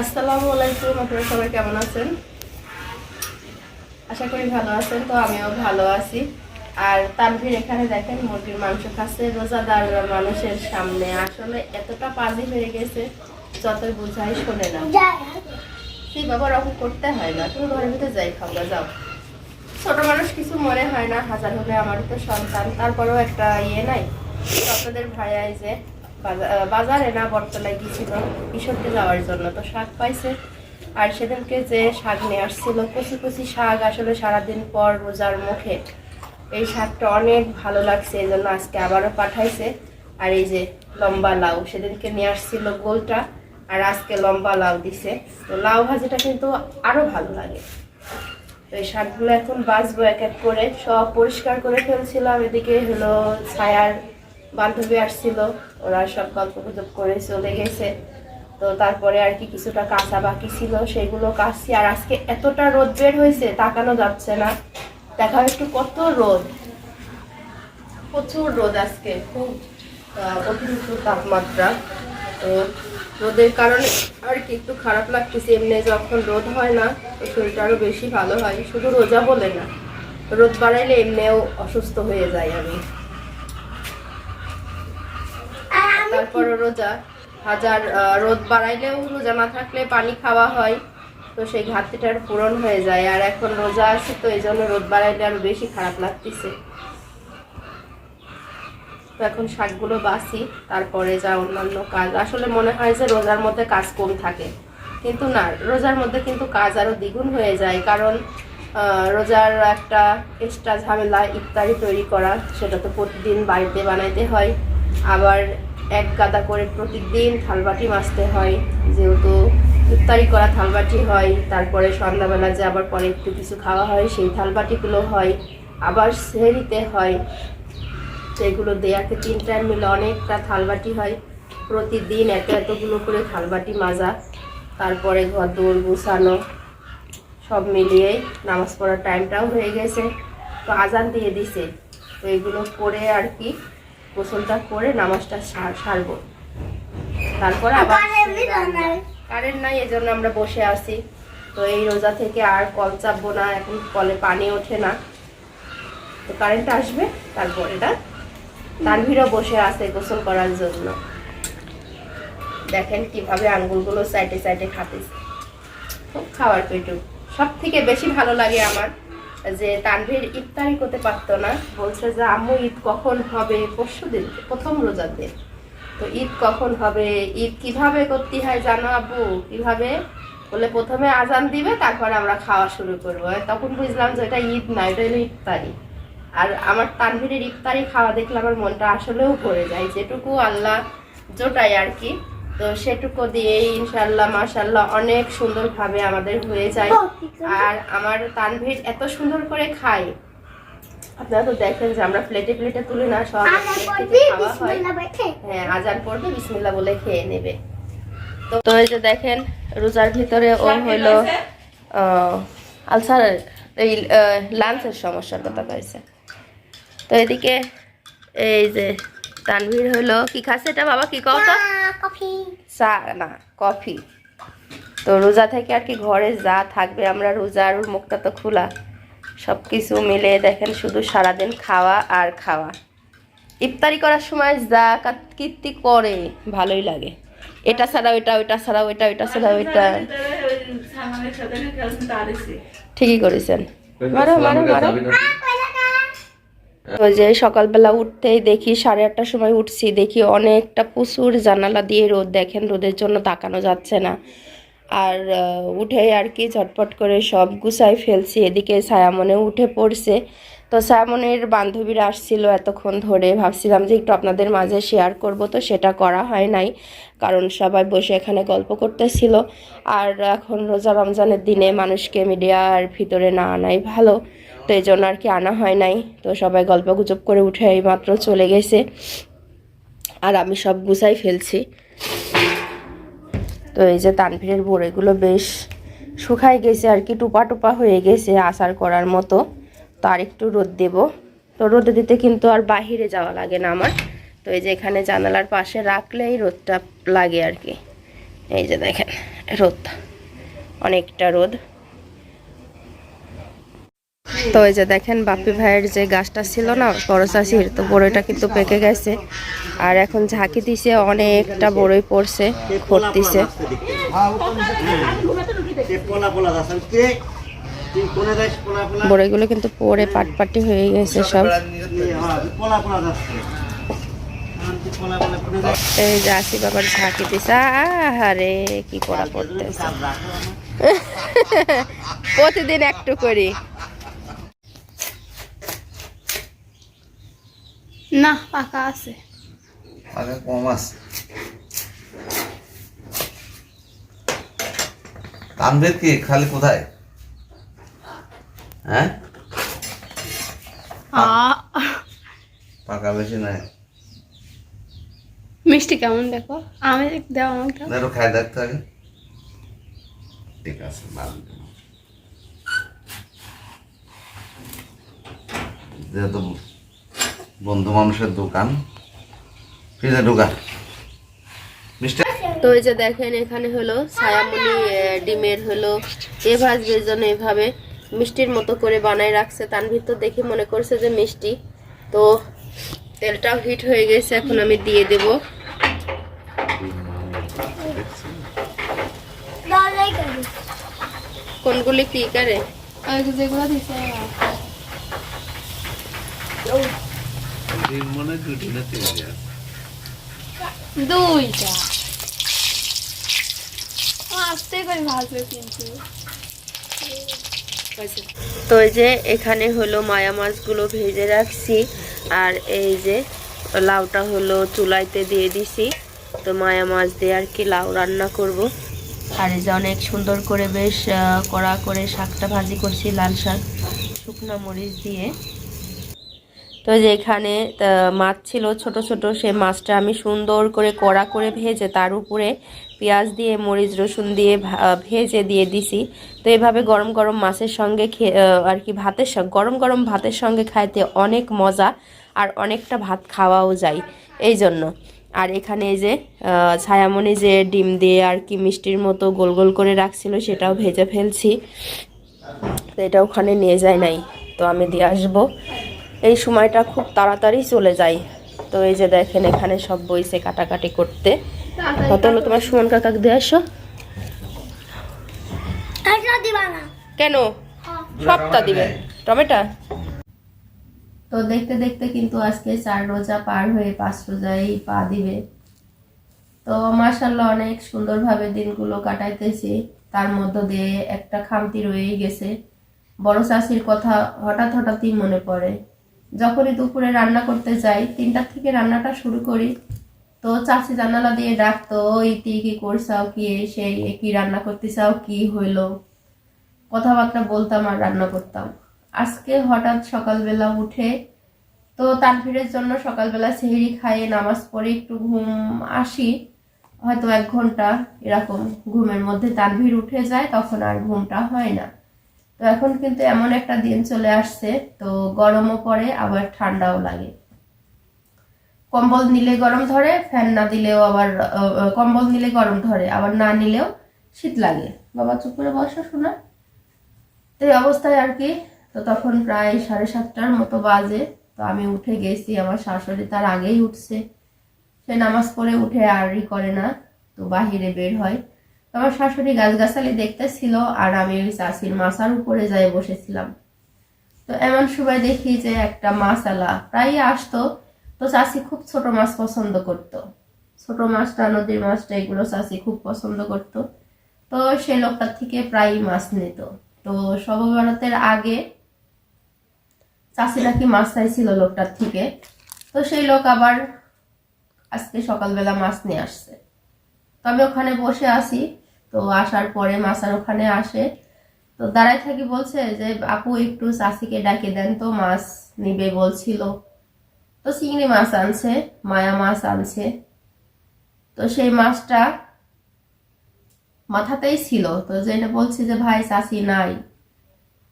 আসসালামু আলাইকুম, আপনারা সবাই কেমন আছেন? আশা করি ভালো আছেন, তো আমিও ভালো আছি। আর তানভীর এখানে দেখেন, মুরগির মাংস খাচ্ছে। রোজাদার মানুষের সামনে আসলে এতটা পাজি হয়ে গেছে, যতই বুঝাই শোনে না। সেই বাবা রকম করতে হয় না। তুমি ঘরের ভিতরে যাই খাওয়া যাও। ছোট মানুষ কিছু মনে হয় না, হাজার হলে আমারও তো সন্তান, তারপরেও একটা ইয়ে নাই। আপনাদের ভাইয়াই যে বাজারে না বটতলায় গিয়েছিল কৃষককে যাওয়ার জন্য। তো শাক পাইছে। আর সেদিনকে যে শাক নিয়ে আসছিল, কচি কচি শাক আসলে সারাদিন পর রোজার মুখে। এই শাকটা অনেক ভালো লাগছে, এই জন্য আজকে আবারও পাঠাইছে। আর এই যে লম্বা লাউ, সেদিনকে নিয়ে আসছিল গোলটা, আর আজকে লম্বা লাউ দিছে। তো লাউ ভাজিটা কিন্তু আরও ভালো লাগে। তো এই শাকগুলো এখন বাঁচবো এক এক করে। সব পরিষ্কার করে ফেলছিলাম, এদিকে হলো ছায়ার বান্ধবী আসছিল, ওরা সব গল্প গুজব করে চলে গেছে। তো তারপরে আর কি কিছুটা কাঁচা বাকি ছিল, সেগুলো কাটছি। আর আজকে এতটা রোদ বের হয়েছে, তাকানো যাচ্ছে না। দেখা একটু কত রোদ। প্রচুর রোদ আজকে, খুব অতিরিক্ত তাপমাত্রা। তো রোদের কারণে আর কি একটু খারাপ লাগতেছে। এমনি যখন রোদ হয় না, তো শরীরটা আরও বেশি ভালো হয়। শুধু রোজা বলে না, রোদ বাড়াইলে এমনিও অসুস্থ হয়ে যাই আমি। তারপর রোজা। হাজার রোদ বাড়াইলেও রোজা না থাকলে পানি খাওয়া হয়। তো সেই ঘাটতিটার পূরণ হয়ে যায়। আর এখন রোজা আছে, তো এই জন্য রোদ বাড়াইলে আরও বেশি খারাপ লাগতেছে। তো এখন শাকগুলো বাসি তারপরে যা অন্যান্য কাজ। আসলে মনে হয় যে রোজার মধ্যে কাজ কম থাকে। কিন্তু না, রোজার মধ্যে কিন্তু কাজ আরও দ্বিগুণ হয়ে যায়। কারণ রোজার একটা এক্সট্রা ঝামেলা, ইফতারি তৈরি করা, সেটা তো প্রতিদিন বাড়িতে বানাইতে হয়। আবার এক গাদা করে প্রতিদিন থালবাটি মাজতে হয়, যেহেতু ইফতারি করা থালবাটি হয়, তারপরে সন্ধ্যাবেলা যে আবার পরে একটু কিছু খাওয়া হয়, সেই থালবাটিগুলো হয়, আবার সেরিতে হয়। সেগুলো দেয়াকে তিন টাইম মিলে অনেকটা থালবাটি হয়। প্রতিদিন এত এতগুলো করে থালবাটি মাজা, তারপরে ঘর দৌড় গুছানো, সব মিলিয়ে নামাজ পড়ার টাইমটাও হয়ে গেছে। তো আজান দিয়ে দিছে। তো এগুলো করে আর কি গোসলটা করে নামাজটা সার সারবো। তারপরে আবার কারেন্ট নাই এই জন্য আমরা বসে আছি। তো এই রোজা থেকে আর কল চাপবো না এখন কলে পানি ওঠে না। তো কারেন্ট আসবে তারপরে না তানভীরও বসে আছে গোসল করার জন্য। দেখেন কীভাবে আঙ্গুলগুলো সাইডে সাইডে খাতেছে খুব খাওয়ার পেটু। সব থেকে বেশি ভালো লাগে আমার। যে তানভীর ইফতারি করতে পারতো না, বলছে যে, আম্মু, ঈদ কখন হবে? পরশু দিন, প্রথম রোজার দিন তো ঈদ কখন হবে? ঈদ কীভাবে করতে হয় জানো আব্বু? কীভাবে? বলে, প্রথমে আজান দিবে, তারপরে আমরা খাওয়া শুরু করব। তখন বুঝলাম যে, এটা ঈদ না, এটা হলো ইফতারি। আর আমার তানভীরের ইফতারি খাওয়া দেখলে আমার মনটা আসলেও ভরে যায়। যেটুকু আল্লাহ, জোটায় আর কি। তো সেটুকু দিয়েই ইনশাল্লাহ মাশাল্লাহ অনেক সুন্দরভাবে আমাদের হয়ে যায়। আর আমার তানভীর এত সুন্দর করে খায়। আপনারা তো দেখেন যে আমরা প্লেটে প্লেটে তুলে না সব খাওয়া হয়। হ্যাঁ আজান পড়বে বিসমিল্লা বলে খেয়ে নেবে। তো তো এই যে দেখেন রোজার ভিতরে ও হইল আলসার এই লাঞ্চের সমস্যার কথা কয়েছে তো এদিকে এই যে তানভীর হলো কি খাচ্ছে এটা বাবা? কি কও তো? চা না কফি। তো রোজা থেকে আর কি ঘরে যা থাকবে আমরা রোজার মুখটা তো খোলা। সব কিছু মিলে দেখেন শুধু সারাদিন খাওয়া আর খাওয়া। ইফতারি করার সময় যা কীর্তি করে ভালোই লাগে। এটা ছাড়া ওইটা ওইটা ছাড়া ওইটা ওইটা ছাড়া ওইটা। ঠিকই করেছেন। মারো মারো মারো। ওই যে সকালবেলা উঠতেই দেখি সাড়ে আটটার সময় উঠছি, দেখি অনেকটা প্রচুর জানালা দিয়ে রোদ, দেখেন রোদের জন্য তাকানো যাচ্ছে না। আর উঠে আর কি ঝটপট করে সব গুছাই ফেলছি, এদিকে ছায়ামনে উঠে পড়ছে। তো ছায়ামনের বান্ধবীরা আসছিল এতক্ষণ ধরে, ভাবছিলাম যে একটু আপনাদের মাঝে শেয়ার করব, তো সেটা করা হয় নাই, কারণ সবাই বসে এখানে গল্প করতেছিল। আর এখন রোজা রমজানের দিনে মানুষকে মিডিয়ার ভিতরে না আনাই ভালো। তো এই জন্য আর কি আনা হয় নাই। তো সবাই গল্প গুজব করে উঠে এই মাত্র চলে গেছে। আর আমি সব গুছাই ফেলছি। তো এই যে তানভীরের বড়িগুলো বেশ শুকাই গেছে আর কি, টুপা টুপা হয়ে গেছে আচার করার মতো। তো আর একটু রোদ দেব। তো রোদে দিতে কিন্তু আর বাহিরে যাওয়া লাগে না আমার। তো এই যে এখানে জানালার পাশে রাখলেই রোদটা লাগে আর কি। এই যে দেখেন, রোদ, অনেকটা রোদ। তো এই যে দেখেন বাপ্পি ভাইয়ের যে গাছটা ছিল না, বড় চাষির, তো বড়ইটা কিন্তু পেকে গেছে। আর এখন ঝাঁকি দিছে, অনেকটা বড়ই পড়ছে পোলা বড়ইগুলো কিন্তু পড়ে পাটপাটি হয়ে গেছে সব। এই যে আসি বাবার ঝাঁকি দিছে, আহারে, কি করা পড়তেছে। প্রতিদিন একটু করি। না পাকা আছে। আগে কম আছে। তানভীর কি খালি কোথায়? হ্যাঁ? আ, পাকা বেশি নাই। মিষ্টি কেমন দেখো? আমি দেওয়া আমাকে দাও। খাই দেখতে আগে। ঠিক আছে ভালো। যেহেতু বন্ধু মানুষের দোকান? ফ্রিজে ঢোকা তো এই যে দেখেন এখানে হলো আহ, ডিমের হলো এ ভাজবের জন্য এভাবে মিষ্টির মতো করে বানায় রাখছে। তানভীর তো দেখে মনে করছে যে মিষ্টি। তো তেলটাও হিট হয়ে গেছে এখন আমি দিয়ে দেব। কোনগুলি কি করে? যেগুলো দিছে মনে দুটি না দুইটা তো এই যে এখানে হলো মায়া মাছগুলো ভেজে রাখছি, আর এই যে লাউটা হলো চুলাইতে দিয়ে দিছি। তো মায়া মাছ দিয়ে আর কি লাউ রান্না করব। আর এই যে অনেক সুন্দর করে বেশ কড়া করে শাকটা ভাজি করছি লাল শাক, শুকনো মরিচ দিয়ে। তো যেখানে মাছ ছিল ছোট ছোট, সে মাছটা আমি সুন্দর করে কড়া করে ভেজে তার উপরে পেঁয়াজ দিয়ে, মরিচ, রসুন দিয়ে ভেজে দিয়ে দিছি। তো এভাবে গরম গরম মাছের সঙ্গে আর কি ভাতের সঙ্গে গরম গরম ভাতের সঙ্গে খাইতে অনেক মজা আর অনেকটা ভাত খাওয়াও যায়। এই জন্য। আর এখানে এই যে ছায়ামণি যে ডিম দিয়ে আর কি মিষ্টির মতো গোল গোল করে রাখছিল, সেটাও ভেজে ফেলছি। তো এটা ওখানে নিয়ে যায় নাই। তো আমি দিয়ে আসব। এই সময়টা খুব তাড়াতাড়ি চলে যায়। তো এই যে দেখেন এখানে সব বইছে কাটাকাটি করতে। কত হলো তোমার সুমন কাকাকে দিয়ে আসো। কেন? সবটা দিবে। টমেটো? তো দেখতে দেখতে কিন্তু আজকে চার রোজা পার হয়ে পাঁচ রোজায় পা দিবে। তো মার্শাল্লাহ অনেক সুন্দরভাবে দিনগুলো কাটাইতেছি। তার মধ্য দিয়ে একটা খামতি রয়েই গেছে। বড় চাষির কথা হঠাৎ হঠাৎই মনে পড়ে। যখনই দুপুরে রান্না করতে যাই, তিনটার থেকে রান্নাটা শুরু করি। তো চাষি জানালা দিয়ে ডাকতো ইতি কি করছাও, কি সেই কি রান্না করতে চাও কি হইল? কথাবার্তা বলতাম আর রান্না করতাম। আজকে হঠাৎ সকালবেলা উঠে তো তানভীরের জন্য সকালবেলা সেহেরি খাইয়ে নামাজ পড়ে একটু ঘুম আসি। হয়তো এক ঘণ্টা এরকম ঘুমের মধ্যে তানভীর উঠে যায়, তখন আর ঘুমটা হয় না। তো এখন কিন্তু এমন একটা দিন চলে আসছে, তো গরমও পড়ে, আবার ঠান্ডাও লাগে। কম্বল নিলে গরম ধরে, ফ্যান না দিলেও আবার কম্বল নিলে গরম ধরে, আবার না নিলেও শীত লাগে। বাবা, চুপ করে বসো, শোনা। তো এই অবস্থায় আর কি, তো তখন প্রায় সাড়ে সাতটার মতো বাজে, তো আমি উঠে গেছি, আমার শাশুড়ি তার আগেই উঠছে। সে নামাজ পড়ে উঠে আর ই করে না, তো বাহিরে বের হয়। আমার শাশুড়ি গাছগাছালি দেখতেছিল আর আমি ওই চাষির মাছার উপরে যাই বসেছিলাম। তো এমন সময় দেখি যে একটা মাছালা প্রায় আসতো, তো চাষি খুব ছোট মাছ পছন্দ করতো। ছোট মাছটা, নদীর মাছটা, এগুলো চাষি খুব পছন্দ করতো। তো সেই লোকটার থেকে প্রায়ই মাছ নিত। তো সবভারতের আগে চাষি নাকি মাছ চাইছিল লোকটার থেকে? তো সেই লোক আবার আজকে সকালবেলা মাছ নিয়ে আসছে। তো আমি ওখানে বসে আছি তো আসার পরে মাছার ওখানে আসে। তো দাঁড়ায় থাকি বলছে যে, আপু, একটু চাষিকে ডাকে দেন তো, মাছ নিবে বলছিল। তো চিংড়ি মাছ আনছে, মায়া মাছ আনছে। তো সেই মাছটা মাথাতেই ছিল। তো যেটা বলছে যে, ভাই, চাষি নাই।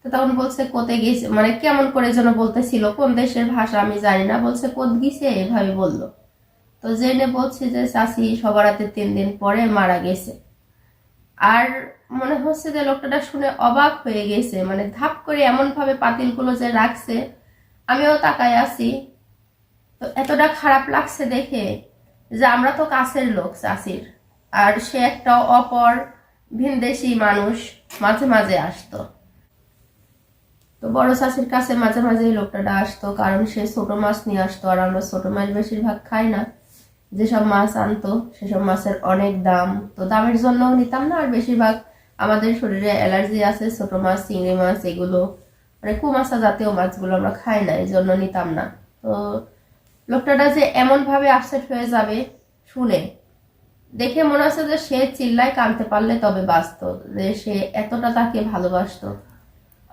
তো তখন বলছে, কোতে গেছে? মানে কেমন করে যেন বলতেছিল, কোন দেশের ভাষা আমি জানি না। বলছে, কোত গেছে? এভাবে বলল। তো জেনে বলছে যে, চাষি সবার হাতে তিন দিন পরে মারা গেছে। আর মনে হচ্ছে যে লোকটা শুনে অবাক হয়ে গেছে মানে ধাপ করে এমন ভাবে পাতিলগুলো যে রাখছে, আমিও তাকায় আছি। তো এতটা খারাপ লাগছে দেখে যে আমরা তো কাছের লোক চাষির আর সে একটা অপর, ভিনদেশি মানুষ মাঝে মাঝে আসতো। তো বড় চাষির কাছে মাঝে মাঝে লোকটা আসতো, কারণ সে ছোট মাছ নিয়ে আসতো, আর আমরা ছোট মাছ বেশিরভাগ খাই না। যেসব মাছ আনতো, সেসব মাছের অনেক দাম। তো দামের জন্য নিতাম না, আর বেশিরভাগ আমাদের শরীরে অ্যালার্জি আছে, ছোট মাছ, চিংড়ি মাছ এগুলো মানে কুমাশা জাতীয় মাছগুলো আমরা খাই না, এই জন্য নিতাম না। তো লোকটাটা যে এমনভাবে আপসেট হয়ে যাবে, শুনে। দেখে মনে হচ্ছে যে সে চিল্লায় কানতে পারলে তবে বাঁচত, যে সে এতটা তাকে ভালোবাসতো।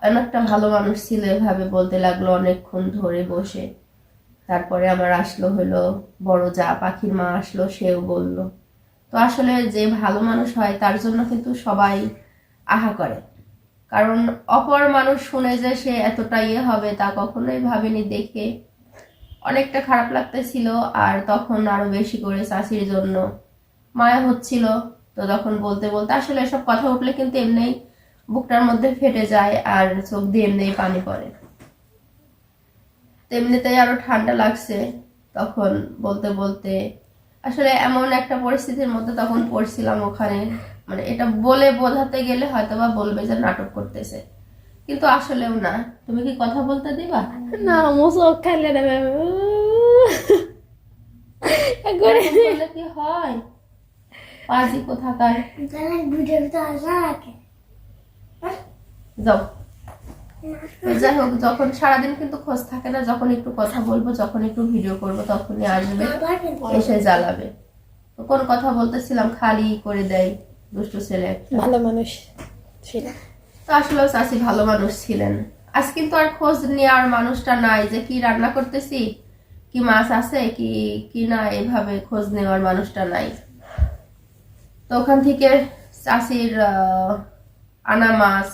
অনেকটা ভালো মানুষ ছিল এভাবে বলতে লাগল অনেকক্ষণ ধরে বসে। তারপরে আমার আসলো হলো বড় যা পাখির মা আসলো, সেও বলল। তো আসলে যে ভালো মানুষ হয়, তার জন্য কিন্তু সবাই আহা করে। কারণ অপর মানুষ শুনে যে সে এতটা ইয়ে হবে, তা কখনোই ভাবেনি। দেখে অনেকটা খারাপ লাগতেছিল আর তখন আরও বেশি করে চাষির জন্য মায়া হচ্ছিল। তো তখন বলতে বলতে আসলে এসব কথা উঠলে কিন্তু এমনিই বুকটার মধ্যে ফেটে যায় আর চোখ দিয়ে এমনি পানি পড়ে। তো এমনিতেই আরও ঠান্ডা লাগছে তখন বলতে বলতে। আসলে এমন একটা পরিস্থিতির মধ্যে তখন পড়ছিলাম ওখানে। মানে এটা বলে বোঝাতে গেলে হয়তো বা বলবে যে নাটক করতেছে। কিন্তু আসলেও না। তুমি কি কথা বলতে দিবা? না মোসো খাইলে এরকম কি হয়? পাজি কোথাকার? যাও। তো যাই হোক যখন সারাদিন কিন্তু খোঁজ থাকে না যখন একটু কথা বলব যখন একটু ভিডিও করব তখনই আসবে এসে জ্বালাবে। তো কোন কথা বলতেছিলাম খালি করে দেয় দুষ্টু ছেলে ভালো মানুষ ছিল। তো আসলে চাষি ভালো মানুষ ছিলেন। আজ কিন্তু আর খোঁজ নেওয়ার মানুষটা নাই যে কি রান্না করতেছি কি মাছ আছে কি কি না এভাবে খোঁজ নেওয়ার মানুষটা নাই। তো ওখান থেকে চাষির আহ, আনা মাছ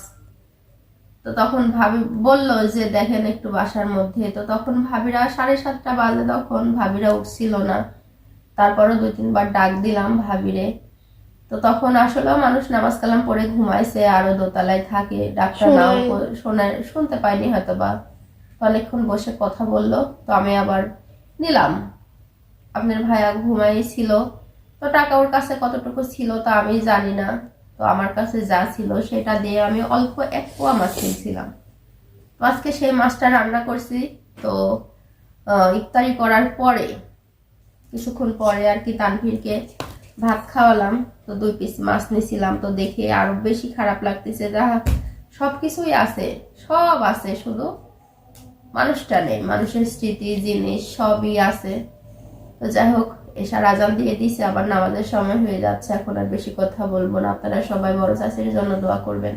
তো তখন ভাবি বলল যে দেখেন একটু বাসার মধ্যে। তো তখন ভাবিরা সাড়ে সাতটা বাজে তখন ভাবিরা উঠছিল না। তারপরও দুই তিনবার ডাক দিলাম ভাবিরে। তো তখন আসলে মানুষ নামাজ কালাম পড়ে ঘুমাইছে আরও দোতলায় থাকে। ডাক্তার নাও শোনায়। শুনতে পাইনি হয়তো বা অনেকক্ষণ বসে কথা বলল তো আমি আবার নিলাম। আপনার ভাইয়া ঘুমাই ছিল তো টাকা ওর কাছে কতটুকু ছিল তা আমি জানি না। তো আমার কাছে যা ছিল সেটা দিয়ে আমি অল্প এক পোয়া মাছ কিনছিলাম। তো আজকে সেই মাছটা রান্না করছি। তো ইফতারি করার পরে, কিছুক্ষণ পরে আর কি তানভীরকে ভাত খাওয়ালাম। তো দুই পিস মাছ নিয়েছিলাম। তো দেখে আরও বেশি খারাপ লাগতেছে যা সব কিছুই আছে, সব আছে শুধু মানুষটা নেই। মানুষের স্মৃতি, জিনিস সবই আছে। তো যাই হোক এসার রাজান দিয়ে দিছে, আবার নামাজের সময় হয়ে যাচ্ছে, এখন আর বেশি কথা বলব না। আপনারা সবাই বড় চাষির জন্য দোয়া করবেন।